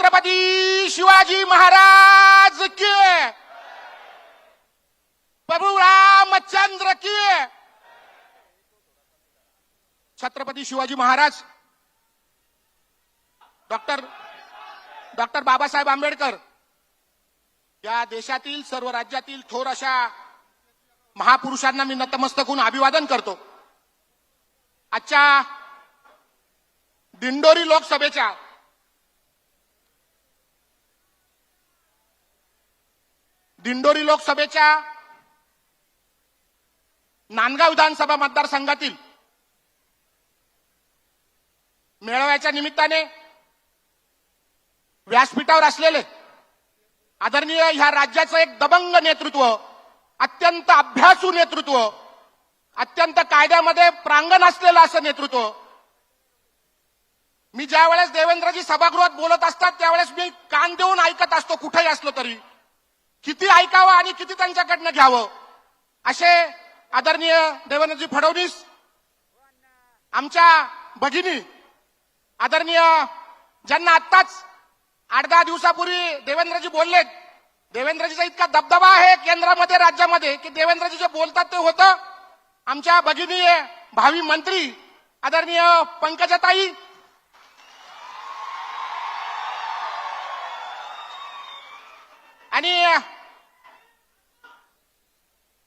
छत्रपती शिवाजी महाराज की। प्रभू रामचंद्र की। Chhatrapati Shivaji Maharaj. Doctor doctor Babasaheb Ambedkar या देशातील सर्व राज्यातील थोर अशा महापुरुषांना मी नतमस्तक होऊन अभिवादन करतो. आजच्या दिंडोरी लोकसभेच्या दिंडोरी लोकसभेच्या नांदगाव विधानसभा मतदारसंघातील मेळाव्याच्या निमित्ताने व्यासपीठावर असलेले आदरणीय ह्या राज्याचं एक दबंग नेतृत्व अत्यंत अभ्यासू नेतृत्व अत्यंत कायद्यामध्ये प्रांगण असलेलं असं नेतृत्व मी ज्या वेळेस देवेंद्रजी सभागृहात बोलत असतात त्यावेळेस मी कान देऊन ऐकत असतो कुठेही असलो तरी. किती ऐकावं आणि किती त्यांच्याकडनं घ्यावं? असे आदरणीय देवेंद्रजी फडणवीस आमच्या भगिनी आदरणीय ज्यांना आत्ताच आठ दहा दिवसापूर्वी देवेंद्रजी बोललेत. देवेंद्रजीचा इतका दबदबा आहे केंद्रामध्ये राज्यामध्ये की देवेंद्रजी जे बोलतात ते होतं. आमच्या भगिनी भावी मंत्री आदरणीय पंकजाताई आणि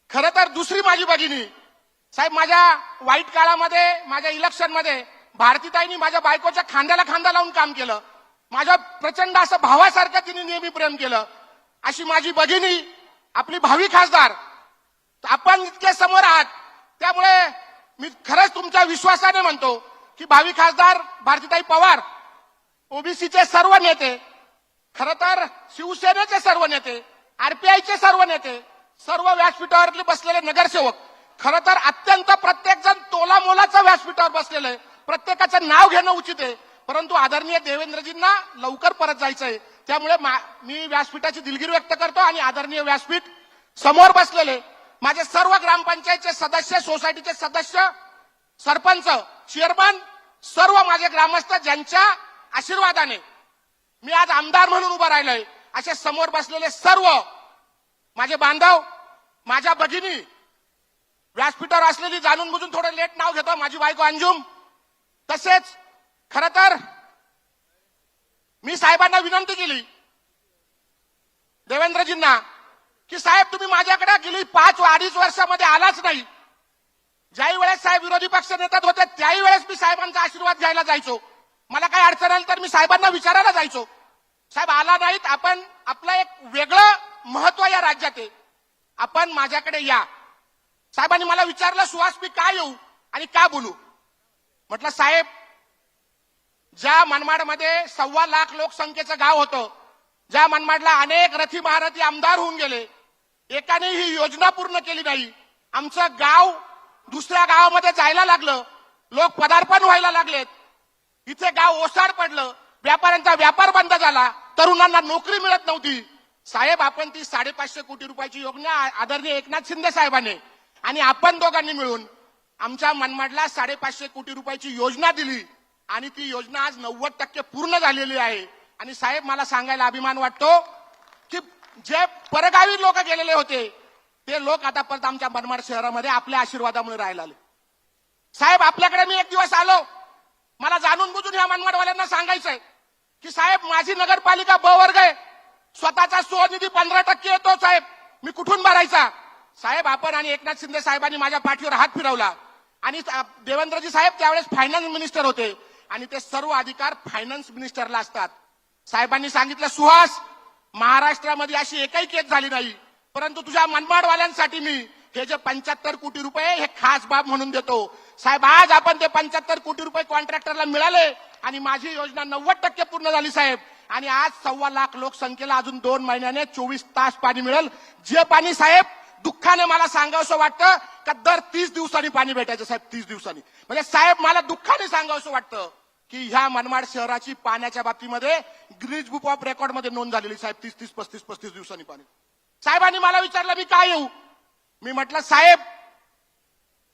खर तर दुसरी माझी भगिनी. साहेब माझ्या वाईट काळामध्ये माझ्या इलेक्शनमध्ये भारतीताईंनी माझ्या बायकोच्या खांद्याला खांदा लावून काम केलं. माझ्या प्रचंड असं भावासारखं तिने नेहमी प्रेम केलं. अशी माझी भगिनी आपली भावी खासदार आपण इतके समोर आहात. त्यामुळे मी खरंच तुमच्या विश्वासाने म्हणतो की भावी खासदार भारतीताई पवार ओबीसीचे सर्व नेते खर तर शिवसेनेचे सर्व नेते आरपीआयचे सर्व नेते सर्व व्यासपीठावरती बसलेले नगरसेवक खर तर अत्यंत प्रत्येक जण तोला मोलाचा व्यासपीठावर बसलेले प्रत्येकाचं नाव घेणं उचित आहे. परंतु आदरणीय देवेंद्रजींना लवकर परत जायचंय. त्यामुळे मा- मी व्यासपीठाची दिलगिरी व्यक्त करतो आणि आदरणीय व्यासपीठ समोर बसलेले माझे सर्व ग्रामपंचायतचे सदस्य सोसायटीचे सदस्य सरपंच चेअरमन सर्व माझे ग्रामस्थ ज्यांच्या आशीर्वादाने मी आज आमदार म्हणून उभा राहिलोय. असे समोर बसलेले सर्व माझे बांधव माझ्या भगिनी व्यासपीठावर असलेली जाणून बुजून थोडं लेट नाव घेतो माझी बायको अंजुम. तसेच खर तर मी साहेबांना विनंती केली देवेंद्रजींना की साहेब तुम्ही माझ्याकडे गेली पाच अडीच वर्षामध्ये आलाच नाही. ज्याही वेळेस साहेब विरोधी पक्ष नेतात होते त्याही वेळेस मी साहेबांचा आशीर्वाद घ्यायला जायचो. मला काही अडचण आली तर मी साहेबांना विचारायला जायचो. साहेब आला नाहीत. आपण आपलं एक वेगळं महत्त्व या राज्यात आहे. आपण माझ्याकडे या. साहेबांनी मला विचारलं सुहास मी काय येऊ आणि का बोलू? म्हटलं साहेब ज्या मनमाडमध्ये सव्वा लाख लोकसंख्येचं गाव होतं ज्या मनमाडला अनेक रथी महारथी आमदार होऊन गेले एकाने ही योजना पूर्ण केली नाही. आमचं गाव दुसऱ्या गावामध्ये जायला लागलं. लोक पदार्पण व्हायला लागलेत. इथे गाव ओसाड पडलं व्यापाऱ्यांचा व्यापार बंद झाला तरुणांना नोकरी मिळत नव्हती. साहेब आपण ती साडेपाचशे कोटी रुपयाची योजना आदरणीय एकनाथ शिंदे साहेबांनी आणि आपण दोघांनी मिळून आमच्या मनमाडला साडेपाचशे कोटी रुपयाची योजना दिली आणि ती योजना आज नव्वद टक्के पूर्ण झालेली आहे. आणि साहेब मला सांगायला अभिमान वाटतो की जे परगावी लोक गेलेले होते ते लोक आता परत आमच्या मनमाड शहरामध्ये आपल्या आशीर्वादामुळे राहायला आले. साहेब आपल्याकडे मी एक दिवस आलो. मला जाणून बुजून ह्या मनमाडवाल्यांना सांगायचंय की साहेब माझी नगरपालिका ब वर्ग आहे. स्वतःचा स्वनिधी पंधरा टक्के येतो साहेब. मी कुठून भरायचा? साहेब आपण आणि एकनाथ शिंदे साहेबांनी माझ्या पाठीवर हात फिरवला. आणि देवेंद्रजी साहेब त्यावेळेस फायनान्स मिनिस्टर होते. आणि ते सर्व अधिकार फायनान्स मिनिस्टरला असतात. साहेबांनी सांगितलं सुहास महाराष्ट्रामध्ये अशी एकही केस झाली नाही. परंतु तुझ्या मनमाडवाल्यांसाठी मी हे जे पंच्याहत्तर कोटी रुपये हे खास बाब म्हणून देतो. साहेब आज आपण ते पंच्याहत्तर कोटी रुपये कॉन्ट्रॅक्टरला मिळाले आणि माझी योजना नव्वद टक्के पूर्ण झाली साहेब. आणि आज सव्वा लाख लोकसंख्येला अजून दोन महिन्याने चोवीस तास पाणी मिळेल. जे पाणी साहेब दुःखाने मला सांगावंसं वाटतं का दर तीस दिवसांनी पाणी भेटायचं साहेब तीस दिवसांनी. म्हणजे साहेब मला दुःखाने सांगावंसं वाटतं की ह्या मनमाड शहराची पाण्याच्या बाबतीमध्ये ग्रीज बुक ऑफ रेकॉर्डमध्ये नोंद झालेली साहेब तीस तीस पस्तीस पस्तीस दिवसांनी पाणी. साहेबांनी मला विचारलं मी काय येऊ? मी म्हटलं साहेब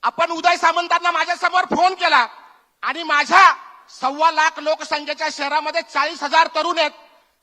आपण उदय सामंतांना माझ्यासमोर फोन केला. आणि माझ्या सव्वा लाख लोकसंख्येच्या शहरामध्ये चाळीस हजार तरुण आहेत.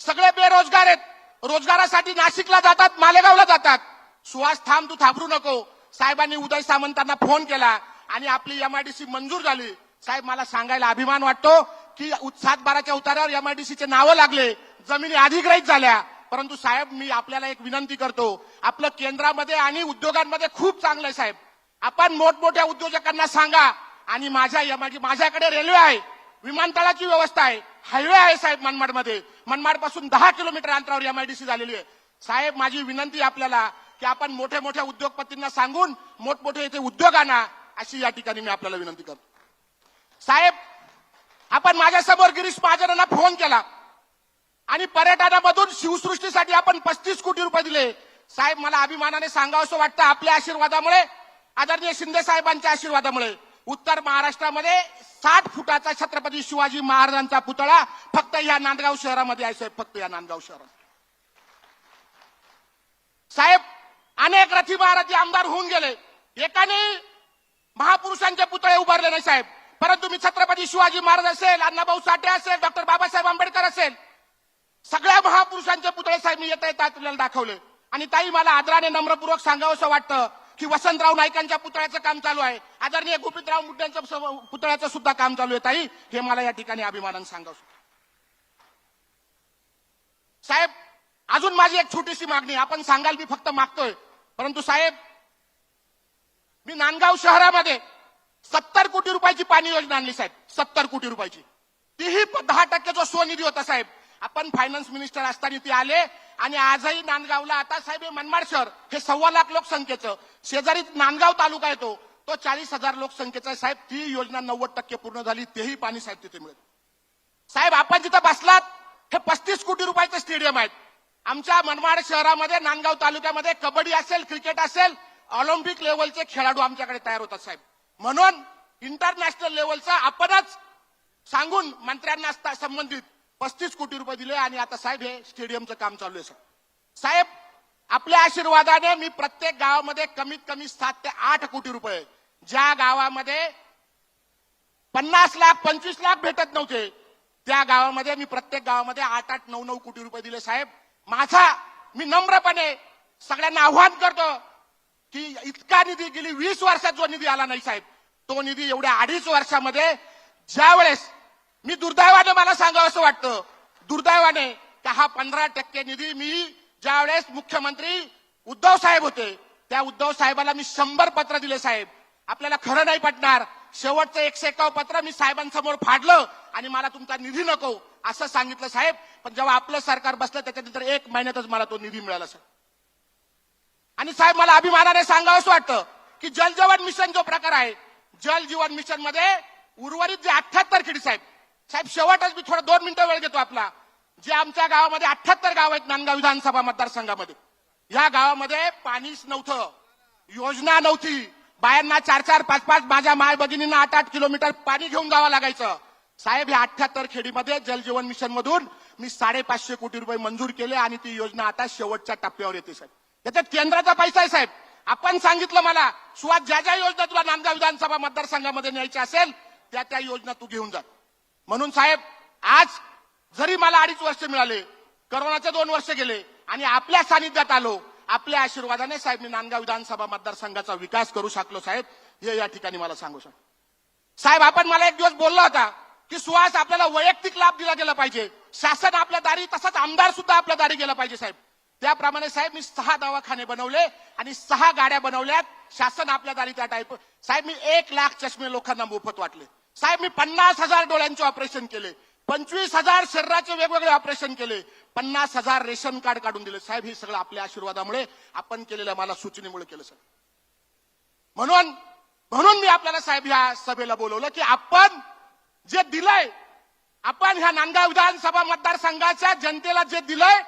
सगळे बेरोजगार आहेत. रोजगारासाठी नाशिकला जातात मालेगावला जातात. सुहास थांब तू थांबरू नको. साहेबांनी उदय सामंतांना फोन केला आणि आपली एमआयडीसी मंजूर झाली. साहेब मला सांगायला अभिमान वाटतो की सातबाराच्या उतार्यावर एमआयडीसीचे नावं लागले. जमिनी अधिग्रहित झाल्या. परंतु साहेब मी आपल्याला एक विनंती करतो. आपलं केंद्रामध्ये आणि उद्योगांमध्ये खूप चांगलं आहे साहेब. आपण मोठमोठ्या उद्योजकांना सांगा आणि माझ्या म्हणजे माझ्याकडे रेल्वे आहे विमानतळाची व्यवस्था आहे हायवे आहे साहेब मनमाडमध्ये. मनमाडपासून दहा किलोमीटर अंतरावर एमआयडीसी झालेली आहे. साहेब माझी विनंती आपल्याला की आपण मोठ्या मोठ्या उद्योगपतींना सांगून मोठमोठे इथे उद्योग आणा अशी या ठिकाणी मी आपल्याला विनंती करतो. साहेब आपण माझ्यासमोर गिरीश महाजनांना फोन केला. आणि पर्यटनामधून शिवसृष्टीसाठी आपण पस्तीस कोटी रुपये दिले. साहेब मला अभिमानाने सांगावं वाटतं आपल्या आशीर्वादामुळे आदरणीय शिंदे साहेबांच्या आशीर्वादामुळे उत्तर महाराष्ट्रामध्ये साठ फुटाचा छत्रपती शिवाजी महाराजांचा पुतळा फक्त या नांदगाव शहरामध्ये आहे साहेब फक्त या नांदगाव शहरात. साहेब अनेक रथी महाराजी आमदार होऊन गेले. एकाने महापुरुषांचे पुतळे उभारले नाही साहेब. परंतु मी छत्रपती शिवाजी महाराज असेल अण्णाभाऊ साठे असेल डॉक्टर बाबासाहेब आंबेडकर असेल सगळ्या महापुरुषांचे पुतळे साहेब मी येता येता आपल्याला दाखवले. आणि ताई मला आदराने नम्रपूर्वक सांगावंसं वाटतं की वसंतराव नाईकांच्या पुतळ्याचं काम चालू आहे. आदरणीय गोपितराव मुंडेंच्या पुतळ्याचं सुद्धा काम चालू आहे ताई. हे मला या ठिकाणी अभिमानानं सांगावं साहेब अजून माझी एक छोटीशी मागणी. आपण सांगाल मी फक्त मागतोय. परंतु साहेब मी नांदगाव शहरामध्ये सत्तर कोटी रुपयाची पाणी योजना आणली साहेब. सत्तर कोटी रुपयाची. तीही दहा टक्के जो स्वनिधी होता साहेब. आपण फायनान्स मिनिस्टर असताना ते आले. आणि आजही नांदगावला आता साहेब हे मनमाड शहर हे सव्वा लाख लोकसंख्येचं. शेजारी नांदगाव तालुका येतो तो चाळीस हजार लोकसंख्येचा आहे साहेब. ती योजना नव्वद टक्के पूर्ण झाली तेही पाणी साहेब तिथे मिळेल. साहेब आपण जिथं बसलात हे पस्तीस कोटी रुपयाचे स्टेडियम आहेत आमच्या मनमाड शहरामध्ये नांदगाव तालुक्यामध्ये कबड्डी असेल क्रिकेट असेल ऑलिम्पिक लेवलचे खेळाडू आमच्याकडे तयार होतात साहेब. म्हणून इंटरनॅशनल लेवलचा आपणच सांगून मंत्र्यांना असता संबंधित पस्तीस कोटी रुपये दिले आणि आता साहेब हे स्टेडियमचं काम चालू आहे साहेब साहेब आपल्या आशीर्वादाने मी प्रत्येक गावामध्ये कमीत कमी सात ते आठ कोटी रुपये ज्या गावामध्ये पन्नास लाख पंचवीस लाख भेटत नव्हते त्या गावामध्ये मी प्रत्येक गावामध्ये आठ आठ नऊ नऊ कोटी रुपये दिले साहेब. माझा मी नम्रपणे सगळ्यांना आव्हान करतो की इतका निधी गेली वीस वर्षात जो निधी आला नाही साहेब तो निधी एवढ्या अडीच वर्षामध्ये ज्या वेळेस मी दुर्दैवाने मला सांगावं असं वाटतं. दुर्दैवाने का हा पंधरा टक्के निधी मी ज्यावेळेस मुख्यमंत्री उद्धव साहेब होते त्या उद्धव साहेबाला मी शंभर पत्र दिले साहेब. आपल्याला खरं नाही पटणार. शेवटचं एकशे एकाव पत्र मी साहेबांसमोर फाडलं आणि मला तुमचा निधी नको असं सांगितलं साहेब. पण जेव्हा आपलं सरकार बसलं त्याच्यानंतर एक महिन्यातच मला तो निधी मिळाला साहेब. आणि साहेब मला अभिमानाने सांगावं असं वाटतं की जल जीवन मिशन जो प्रकार आहे जल जीवन मिशनमध्ये उर्वरित जे अठ्याहत्तर खेडी साहेब साहेब शेवटच मी थोडं दोन मिनिटं वेळ घेतो आपला. जे आमच्या गावामध्ये अठ्याहत्तर गाव आहेत नांदगाव विधानसभा मतदारसंघामध्ये. या गावामध्ये पाणीच नव्हतं. योजना नव्हती. बायांना चार चार पाच पाच माझ्या माय भगिनींना आठ आठ किलोमीटर पाणी घेऊन जावं लागायचं. साहेब या अठ्याहत्तर खेडीमध्ये जलजीवन मिशन मधून मी साडेपाचशे कोटी रुपये मंजूर केले आणि ती योजना आता शेवटच्या टप्प्यावर येते साहेब. याच्यात केंद्राचा पैसा आहे साहेब. आपण सांगितलं मला सुवात ज्या ज्या योजना तुला नांदगाव विधानसभा मतदारसंघामध्ये न्यायच्या असेल त्या त्या योजना तू घेऊन जा. म्हणून साहेब आज जरी मला अडीच वर्ष मिळाले करोनाचे दोन वर्ष गेले आणि आपल्या सानिध्यात आलो आपल्या आशीर्वादाने साहेब मी नांदगाव विधानसभा मतदारसंघाचा विकास करू शकलो साहेब हे या ठिकाणी मला सांगू शकतो. साहेब आपण मला एक दिवस बोलला होता की सुहास आपल्याला वैयक्तिक लाभ दिला गेला पाहिजे. शासन आपल्या दारी तसंच आमदार सुद्धा आपल्या दारी गेला पाहिजे साहेब. त्याप्रमाणे साहेब मी सहा दवाखाने बनवले आणि सहा गाड्या बनवल्यात. शासन आपल्या दारी त्या टाईप साहेब मी एक लाख चष्मे लोकांना मोफत वाटले. साहेब मी पन्नास हजार डोळ्यांचे ऑपरेशन केले. पंचवीस हजार शरीराचे वेगवेगळे ऑपरेशन केले. पन्नास हजार रेशन कार्ड काढून दिले. साहेब हे सगळं आपल्या आशीर्वादामुळे आपण केलेल्या मला सूचनेमुळे केलं साहेब म्हणून म्हणून मी आपल्याला साहेब ह्या सभेला बोलवलं की आपण जे दिलंय आपण ह्या नांदगाव विधानसभा मतदारसंघाच्या जनतेला जे दिलंय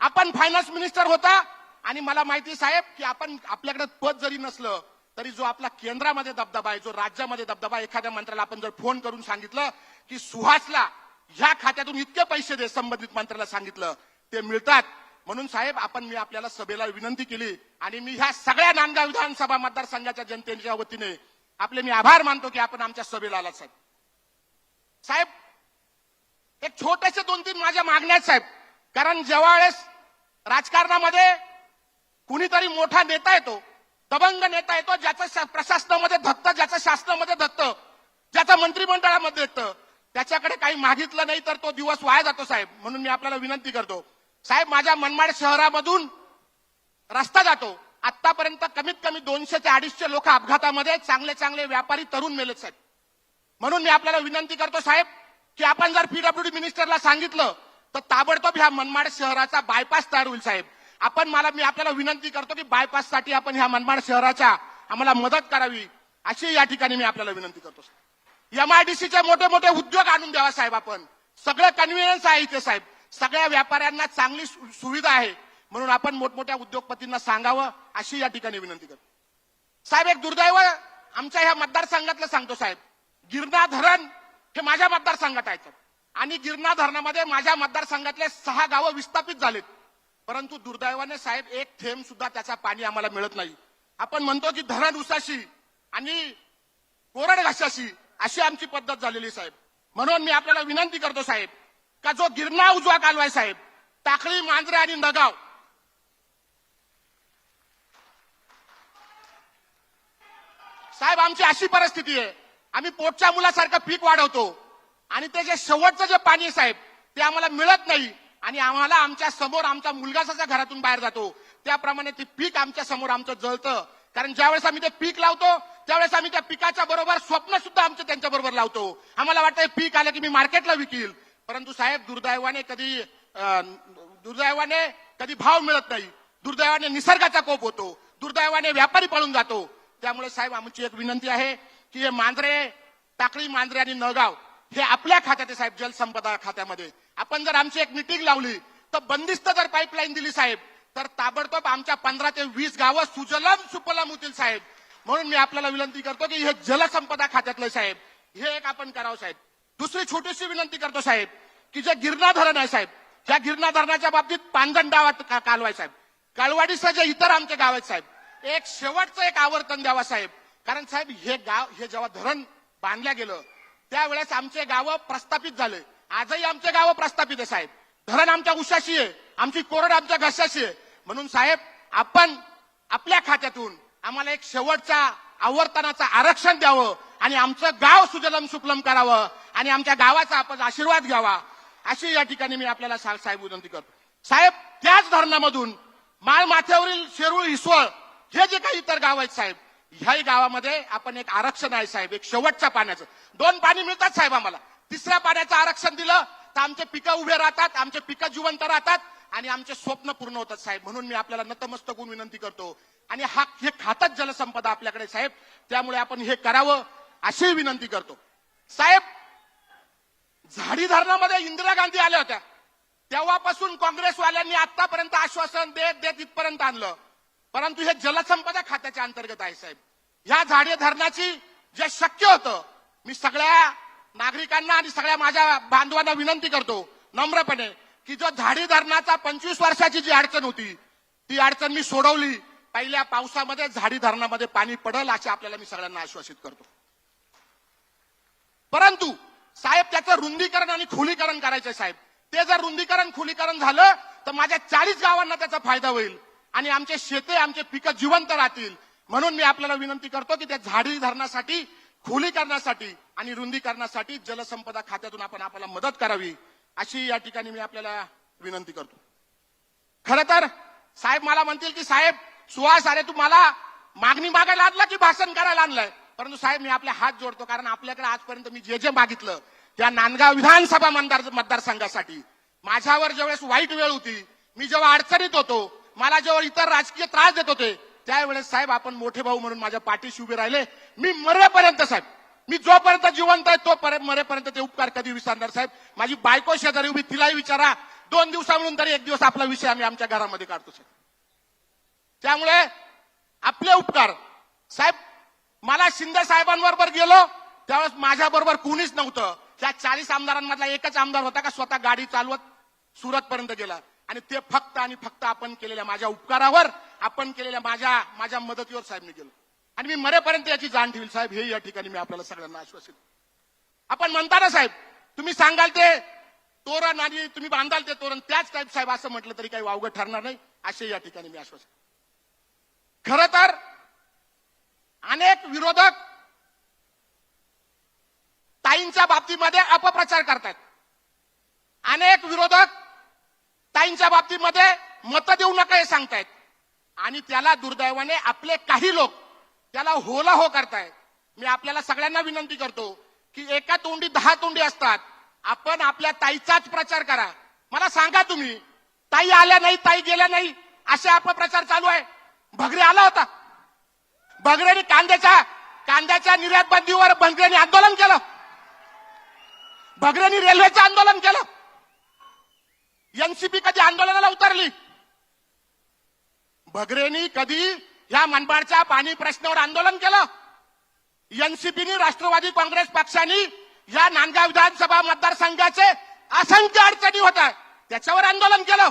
आपण फायनान्स मिनिस्टर होता. आणि मला माहिती साहेब की आपण आपल्याकडे पद जरी नसलं तरी जो आपला केंद्रामध्ये दबदबा आहे जो राज्यामध्ये दबदबा एखाद्या मंत्र्याला आपण जर फोन करून सांगितलं की सुहासला ह्या खात्यातून इतके पैसे दे संबंधित मंत्र्याला सांगितलं ते मिळतात. म्हणून साहेब आपण मी आपल्याला सभेला विनंती केली आणि मी ह्या सगळ्या नांदगाव विधानसभा मतदारसंघाच्या जनतेच्या वतीने आपले मी आभार मानतो की आपण आमच्या सभेला आलात साहेब. साहेब एक छोटेसे दोन तीन माझ्या मागण्या आहेत साहेब. कारण जेव्हा वेळेस राजकारणामध्ये कुणीतरी मोठा नेता येतो दबंग नेता येतो ज्याचं शा- प्रशासनामध्ये धत्त ज्याचं शासनामध्ये धत्त ज्याचं मंत्रिमंडळामध्ये येतं त्याच्याकडे काही मागितलं नाही तर तो दिवस वाया जातो साहेब. म्हणून मी आपल्याला विनंती करतो. साहेब माझ्या मनमाड शहरामधून रस्ता जातो. आतापर्यंत कमीत कमी दोनशे ते अडीचशे लोक अपघातामध्ये चांगले चांगले व्यापारी तरुण मेलेत साहेब. म्हणून मी आपल्याला विनंती करतो साहेब की आपण जर पीडब्ल्यूडी मिनिस्टरला सांगितलं तर ताबडतोब ह्या मनमाड शहराचा बायपास तयार होईल साहेब. आपण मला मी आपल्याला विनंती करतो की बायपाससाठी आपण ह्या मनमाड शहराच्या आम्हाला मदत करावी अशी या ठिकाणी मी आपल्याला विनंती करतो एमआयडीसीचे मोठे मोठे उद्योग आणून द्यावा साहेब आपण. सगळं कन्व्हिनियन्स आहे इथे साहेब. सगळ्या व्यापाऱ्यांना चांगली सुविधा आहे. म्हणून आपण मोठमोठ्या उद्योगपतींना सांगावं अशी या ठिकाणी विनंती करतो. साहेब एक दुर्दैव आमच्या ह्या मतदारसंघातलं सांगतो साहेब. गिरणा धरण हे माझ्या मतदारसंघात आहे आणि गिरणा धरणामध्ये माझ्या मतदारसंघातले सहा गावं विस्थापित झालेत. परंतु दुर्दैवाने साहेब एक थेंब सुद्धा त्याचा पाणी आम्हाला मिळत नाही. आपण म्हणतो की धरण उसाशी आणि कोरड घासाशी अशी आमची पद्धत झालेली साहेब. म्हणून मी आपल्याला विनंती करतो साहेब का जो गिरणा उजवा कालवाय साहेब टाकळी मांजरे आणि नगाव. साहेब आमची अशी परिस्थिती आहे आम्ही पोटच्या मुलासारखं पीक वाढवतो आणि ते जे शेवटचं जे पाणी आहे, साहेब ते आम्हाला मिळत नाही. आणि आम्हाला आमच्यासमोर आमचा मुलगा जसा घरातून बाहेर जातो त्याप्रमाणे ते पीक आमच्यासमोर आमचं जळतं. कारण ज्यावेळेस आम्ही ते पीक लावतो त्यावेळेस आम्ही त्या पिकाच्या बरोबर स्वप्न सुद्धा आमचं त्यांच्या बरोबर लावतो. आम्हाला वाटतं पीक आलं की मी मार्केटला विकील. परंतु साहेब दुर्दैवाने कधी दुर्दैवाने कधी भाव मिळत नाही. दुर्दैवाने निसर्गाचा कोप होतो. दुर्दैवाने व्यापारी पळून जातो. त्यामुळे साहेब आमची एक विनंती आहे की हे मांजरे टाकळी मांजरे आणि नळगाव हे आपल्या खात्यात आहे साहेब जलसंपदा खात्यामध्ये. आपण जर आमची एक मिटिंग लावली तर बंदिस्त जर पाईपलाईन दिली साहेब तर ताबडतोब आमच्या पंधरा ते वीस गावं सुजलम सुपलम होतील साहेब. म्हणून मी आपल्याला विनंती करतो की हे जलसंपदा खात्यातलं साहेब हे एक आपण करावं साहेब. दुसरी छोटीशी विनंती करतो साहेब की जे गिरणा धरण आहे साहेब त्या गिरणा धरणाच्या बाबतीत पांजण डावात कालवाय साहेब. कालवाडीसह जे इतर आमचे गाव आहेत साहेब एक शेवटचं एक आवर्तन द्यावा साहेब. कारण साहेब हे गाव हे जेव्हा धरण बांधल्या गेलं त्यावेळेस आमचे गावं प्रस्थापित झाले. आजही आमचे गाव प्रस्थापित आहे साहेब. धरण आमच्या उशाशी आहे आमची कोरड आमच्या घशाशी आहे. म्हणून साहेब आपण आपल्या खात्यातून आम्हाला एक शेवटचा आवर्तनाचं आरक्षण द्यावं आणि आमचं गाव सुजलम सुफलम करावं आणि आमच्या गावाचा आपण आशीर्वाद घ्यावा अशी या ठिकाणी मी आपल्याला सा- साहेब विनंती करतो. साहेब त्याच धरणामधून माळ माथ्यावरील शेरूळ हिसवळ हे जे काही इतर गाव आहेत साहेब ह्याही गावामध्ये आपण एक आरक्षण आहे साहेब एक शेवटच्या पाण्याचं. दोन पाणी मिळतात साहेब आम्हाला. तिसऱ्या पाण्याचं आरक्षण दिलं तर आमचे पिकं उभे राहतात आमचे पिकं जिवंत राहतात आणि आमचे स्वप्न पूर्ण होतात साहेब. म्हणून मी आपल्याला नतमस्तक होऊन विनंती करतो. आणि हा हे खातच जलसंपदा आपल्याकडे साहेब. त्यामुळे आपण हे करावं अशी विनंती करतो. साहेब झाडी धरणामध्ये इंदिरा गांधी आल्या होत्या. तेव्हापासून काँग्रेसवाल्यांनी आतापर्यंत आश्वासन देत देत इथपर्यंत आणलं. परंतु हे जलसंपदा खात्याच्या अंतर्गत आहे साहेब. ह्या झाडी धरणाची जे शक्य होतं मी सगळ्या नागरिकांना आणि सगळ्या माझ्या बांधवांना विनंती करतो नम्रपणे की जो झाडी धरणाचा पंचवीस वर्षाची जी अडचण होती ती अडचण मी सोडवली. पहिल्या पावसामध्ये झाडी धरणामध्ये पाणी पडल असे आपल्याला मी सगळ्यांना आश्वासित करतो. परंतु साहेब त्याचं रुंदीकरण आणि खुलीकरण करायचं साहेब. ते जर रुंदीकरण खुलीकरण झालं तर माझ्या चाळीस गावांना त्याचा फायदा होईल. आणि आमचे शेते आमचे पिकं जिवंत राहतील. म्हणून मी आपल्याला विनंती करतो की त्या झाडी धरणासाठी खुलीकरणासाठी आणि रुंदीकरणासाठी जलसंपदा खात्यातून आपण आपल्याला मदत करावी अशी या ठिकाणी मी आपल्याला विनंती करतो. खर तर साहेब मला म्हणतील की साहेब सुहास अरे तू मला मागणी मागायला आणला की भाषण करायला आणलंय? परंतु साहेब मी आपले हात जोडतो कारण आपल्याकडे आजपर्यंत मी जे जे मागितलं त्या नांदगाव विधानसभा मतदार मतदारसंघासाठी. माझ्यावर ज्यावेळेस वाईट वेळ होती मी जेव्हा अडचणीत होतो मला जेव्हा इतर राजकीय त्रास देत होते त्यावेळेस साहेब आपण मोठे भाऊ म्हणून माझ्या पाठीशी उभे राहिले. मी मरेपर्यंत साहेब मी जोपर्यंत जिवंत आहे तोपर्यंत मरेपर्यंत ते उपकार कधी विसरणार साहेब? माझी बायको शेजारी उभी तिलाही विचारा. दोन दिवसा म्हणून तरी एक दिवस आपला विषय आम्ही आमच्या घरामध्ये काढतो साहेब. त्यामुळे आपले उपकार. साहेब मला शिंदे साहेबांबरोबर गेलो. त्यावेळेस माझ्या बरोबर कुणीच नव्हतं. त्या चाळीस आमदारांमधला एकच आमदार होता का स्वतः गाडी चालवत सुरतपर्यंत गेला. आणि ते फक्त आणि फक्त आपण केलेल्या माझ्या उपकारावर आपण केलेल्या माझ्या माझ्या मदतीवर साहेब मी गेलो. आणि मी मरेपर्यंत याची जाण ठेवील साहेब हे या ठिकाणी मी आपल्याला सगळ्यांना आश्वासित आपण म्हणता ना साहेब तुम्ही सांगाल ते तोरण आणि तुम्ही बांधाल ते तोरण त्याच टाईप साहेब असं म्हटलं तरी काही वावगं ठरणार नाही असे या ठिकाणी मी आश्वासित खर तर अनेक विरोधक ताईंच्या बाबतीमध्ये अपप्रचार करतात अनेक विरोधक ताईंच्या बाबतीमध्ये मत देऊ नका हे सांगतायत. आणि त्याला दुर्दैवाने आपले काही लोक त्याला होला हो करतायत. मी आपल्याला सगळ्यांना विनंती करतो की एका तोंडी दहा तोंडी असतात. आपण आपल्या ताईचाच प्रचार करा. मला सांगा तुम्ही ताई आल्या नाही ताई गेल्या नाही असे अपप्रचार चालू आहे. भगरे आला होता. भगरेने कांद्याच्या कांद्याच्या निर्यात बंदीवर भगरेने आंदोलन केलं. भगरेने रेल्वेचं आंदोलन केलं. एनसीपी कधी आंदोलनाला उतरली? भगरेनी कधी या मनबाडच्या पाणी प्रश्नावर आंदोलन केलं? एनसीपीनी राष्ट्रवादी काँग्रेस पक्षाने या नांदगाव विधानसभा मतदारसंघाचे असंख्य अडचणी होत्या. त्याच्यावर आंदोलन केलं.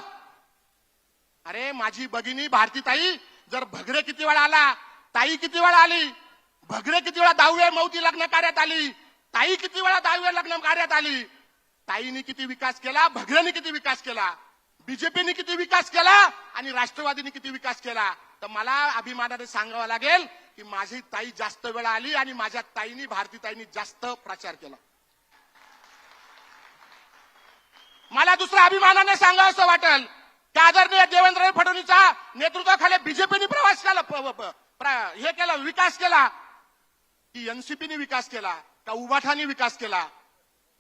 अरे माझी भगिनी भारतीताई जर भगरे किती वेळा आला ताई किती वेळा आली? भगरे किती वेळा दहावे मौती लग्न कार्यात आली? ताई किती वेळा दहावे लग्न कार्यात आली? ताईने किती विकास केला? भगरेने किती विकास केला? बीजेपीने किती विकास केला आणि राष्ट्रवादीने किती विकास केला. तर मला अभिमानाने सांगावं लागेल की माझी ताई जास्त वेळा आली आणि माझ्या ताईनी भारती ताईनी जास्त प्रचार केला. मला दुसऱ्या अभिमानाने सांगावं असं वाटेल. आदरणीय देवेंद्र फडणवीसच्या नेतृत्वाखाली बीजेपीने प्रवास केला प- प- प्र- हे केला विकास केला. की एनसीपीने विकास केला का उभाठाने विकास केला?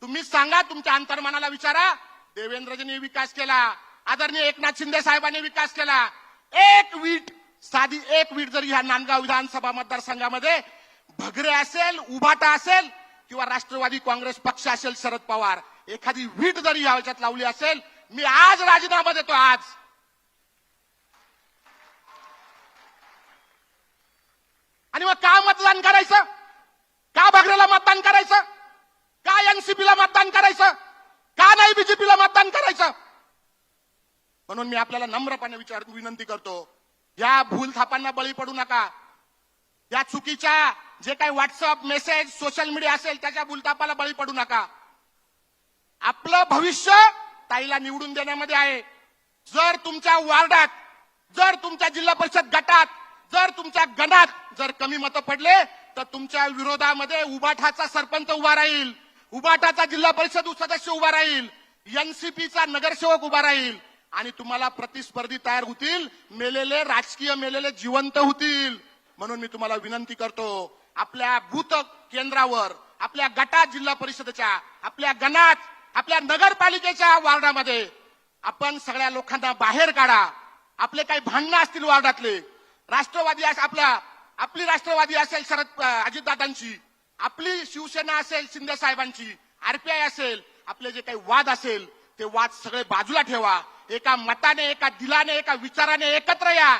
तुम्हीच सांगा तुमच्या अंतर्मनाला विचारा. देवेंद्रजींनी विकास केला. आदरणीय एकनाथ शिंदे साहेबांनी विकास केला. एक वीट साधी एक वीट जरी ह्या नांदगाव विधानसभा मतदारसंघामध्ये भगरे असेल उभाटा असेल किंवा राष्ट्रवादी काँग्रेस पक्ष असेल शरद पवार एखादी वीट जरी या याच्यात लावली असेल मी आज राजीनामा देतो आज. आणि मग का मतदान करायचं? का भगरेला मतदान करायचं? का एनसीपीला मतदान करायचं? का नाही बीजेपीला मतदान करायचं? म्हणून मी आपल्याला नम्रपणे विचार विनंती करतो या भूल थापांना बळी पडू नका. या चुकीच्या जे काही व्हॉट्सअप मेसेज सोशल मीडिया असेल त्याच्या भूलथापाला बळी पडू नका. आपलं भविष्य ताईला निवडून देण्यामध्ये आहे. जर तुमच्या वार्डात जर तुमच्या जिल्हा परिषद गटात जर तुमच्या गणात जर कमी मतं पडले तर तुमच्या विरोधामध्ये उबाठाचा सरपंच उभा राहील. उबाठाचा जिल्हा परिषद सदस्य उभा राहील. एनसीपीचा नगरसेवक उभा राहील. आणि तुम्हाला प्रतिस्पर्धी तयार होतील मेलेले राजकीय मेलेले जिवंत होतील. म्हणून मी तुम्हाला विनंती करतो आपल्या भूत केंद्रावर आपल्या गटात जिल्हा परिषदेच्या आपल्या गणात आपल्या नगरपालिकेच्या वार्डामध्ये आपण सगळ्या लोकांना बाहेर काढा. आपले काही भांडणं असतील वार्डातले. राष्ट्रवादी अस- आपला आपली राष्ट्रवादी असेल शरद अजितदादांची आपली शिवसेना असेल शिंदे साहेबांची आरपीआय असेल आपले जे काही वाद असेल ते वाद सगळे बाजूला ठेवा. एका मताने एका दिलाने एका विचाराने एकत्र या.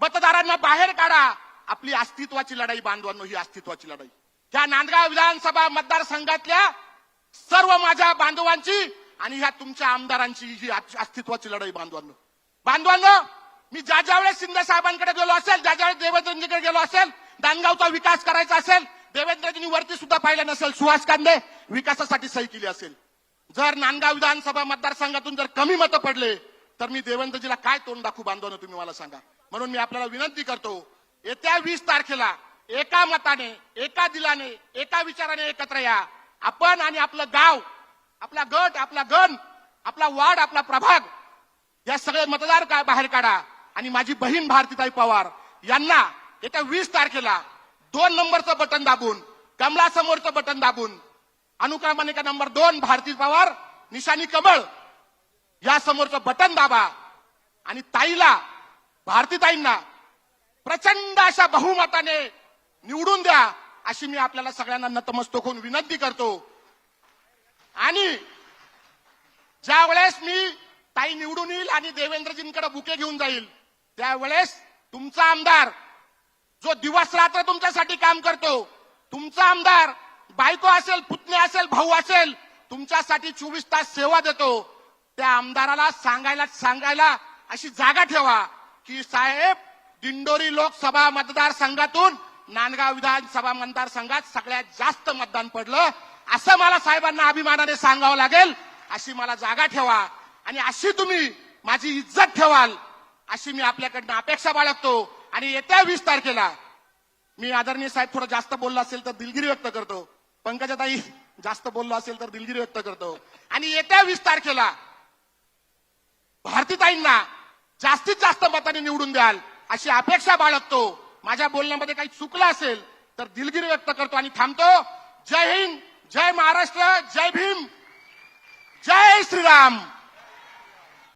मतदारांना बाहेर काढा. आपली अस्तित्वाची लढाई बांधवांनो ही अस्तित्वाची लढाई. त्या नांदगाव विधानसभा मतदारसंघातल्या सर्व माझ्या बांधवांची आणि ह्या तुमच्या आमदारांची ही अस्तित्वाची लढाई बांधवांनो. बांधवांनो मी ज्या ज्या वेळेस शिंदे साहेबांकडे गेलो असेल ज्या ज्या वेळेस देवेंद्रजींकडे गेलो असेल दानगावचा विकास करायचा असेल देवेंद्रजींनी वरती सुद्धा पाहिलं नसेल सुहास कांदे विकासासाठी सही केली असेल. जर नांदगाव विधानसभा मतदारसंघातून जर कमी मतं पडले तर मी देवेंद्रजीला काय तोंड दाखवू बांधवणं तुम्ही मला सांगा? म्हणून मी आपल्याला विनंती करतो येत्या वीस तारखेला एका मताने एका दिलाने एका विचाराने एकत्र या. आपण आणि आपलं गाव आपला गट आपला गण आपला वार्ड आपला प्रभाग या सगळे मतदार का बाहेर काढा. आणि माझी बहीण भारतीताई पवार यांना येत्या वीस तारखेला दोन नंबरचं बटन दाबून कमला समोरचं बटन दाबून अनुक्रमाने का नंबर दोन भारती पवार निशानी कमळ या समोरचं बटन दाबा आणि ताईला भारतीताईंना प्रचंड अशा बहुमताने निवडून द्या अशी मी आपल्याला सगळ्यांना नतमस्तक होऊन विनंती करतो. आणि ज्या वेळेस मी ताई निवडून येईल आणि देवेंद्रजींकडे बुके घेऊन जाईल त्यावेळेस तुमचा आमदार जो दिवस रात्र तुमच्यासाठी काम करतो तुमचा आमदार बायको असेल पुतणी असेल भाऊ असेल तुमच्यासाठी चोवीस तास सेवा देतो. त्या आमदाराला सांगायला सांगायला अशी जागा ठेवा की साहेब दिंडोरी लोकसभा मतदारसंघातून नांदगाव विधानसभा मतदारसंघात सगळ्यात जास्त मतदान पडलं. असं मला साहेबांना अभिमानाने सांगावं लागेल अशी मला जागा ठेवा. आणि अशी तुम्ही माझी इज्जत ठेवाल अशी मी आपल्याकडनं अपेक्षा बाळगतो. आणि येत्या वीस तारखेला मी आदरणीय साहेब थोडं जास्त बोललो असेल तर दिलगिरी व्यक्त करतो. पंकजाताई जास्त बोललो असेल तर दिलगिरी व्यक्त करतो. आणि येत्या वीस तारखेला भारतीताईंना जास्तीत जास्त मताने निवडून द्याल अशी अपेक्षा बाळगतो. माझ्या बोलण्यामध्ये काही चुकलं असेल तर दिलगिरी व्यक्त करतो आणि थांबतो. जय हिंद जय महाराष्ट्र जय भीम जय श्रीराम.